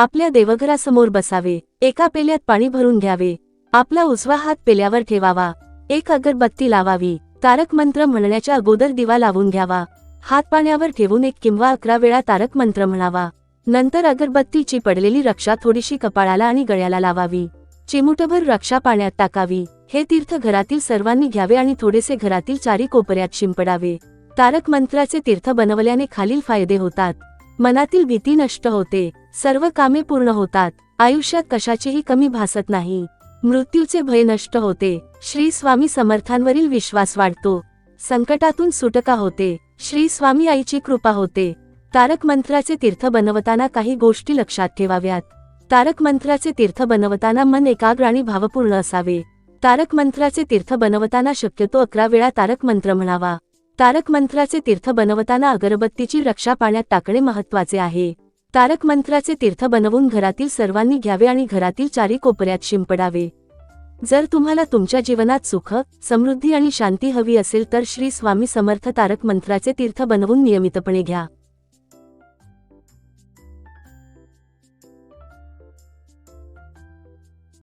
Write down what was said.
आपल्या देवघरासमोर बसावे एका पेल्यात पाणी भरून घ्यावे. आपला उजवा हात पेल्यावर ठेवावा. एक अगरबत्ती लावावी. तारक मंत्र म्हणण्याच्या अगोदर दिवा लावून घ्यावा. हात पाण्यावर ठेवून एक किंवा अकरा वेळा तारक मंत्र म्हणावा. नंतर अगरबत्तीची पडलेली रक्षा थोडीशी कपाळाला आणि गळ्याला लावावी. चिमुटभर रक्षा पाण्यात टाकावी. हे तीर्थ घरातील सर्वांनी घ्यावे आणि थोडेसे घरातील चारी कोपऱ्यात शिंपडावे. तारक मंत्राचे तीर्थ बनवल्याने खालील फायदे होतात. मनातील भीती नष्ट होते. सर्व कामे पूर्ण होतात. आयुष्यात कशाचीही कमी भासत नाही. मृत्यूचे भय नष्ट होते. श्री स्वामी समर्थांवरील विश्वास वाढतो. संकटातून सुटका होते. श्री स्वामी आईची कृपा होते. तारक मंत्राचे तीर्थ बनवताना काही गोष्टी लक्षात ठेवाव्यात. तारक मंत्राचे तीर्थ बनवताना मन एकाग्र आणि भावपूर्ण असावे. तारक मंत्राचे तीर्थ बनवताना शक्यतो अकरा वेळा तारक मंत्र म्हणावा. तारक मंत्राचे तीर्थ बनवताना अगरबत्तीची रक्षा पाण्यात टाकणे महत्त्वाचे आहे. तारक मंत्राचे तीर्थ बनवून घरातील सर्वांनी घ्यावे आणि घरातील चारी कोपऱ्यात शिंपडावे. जर तुम्हाला तुमच्या जीवनात सुख समृद्धी आणि शांती हवी असेल तर श्री स्वामी समर्थ तारक मंत्राचे तीर्थ बनवून नियमितपणे घ्या.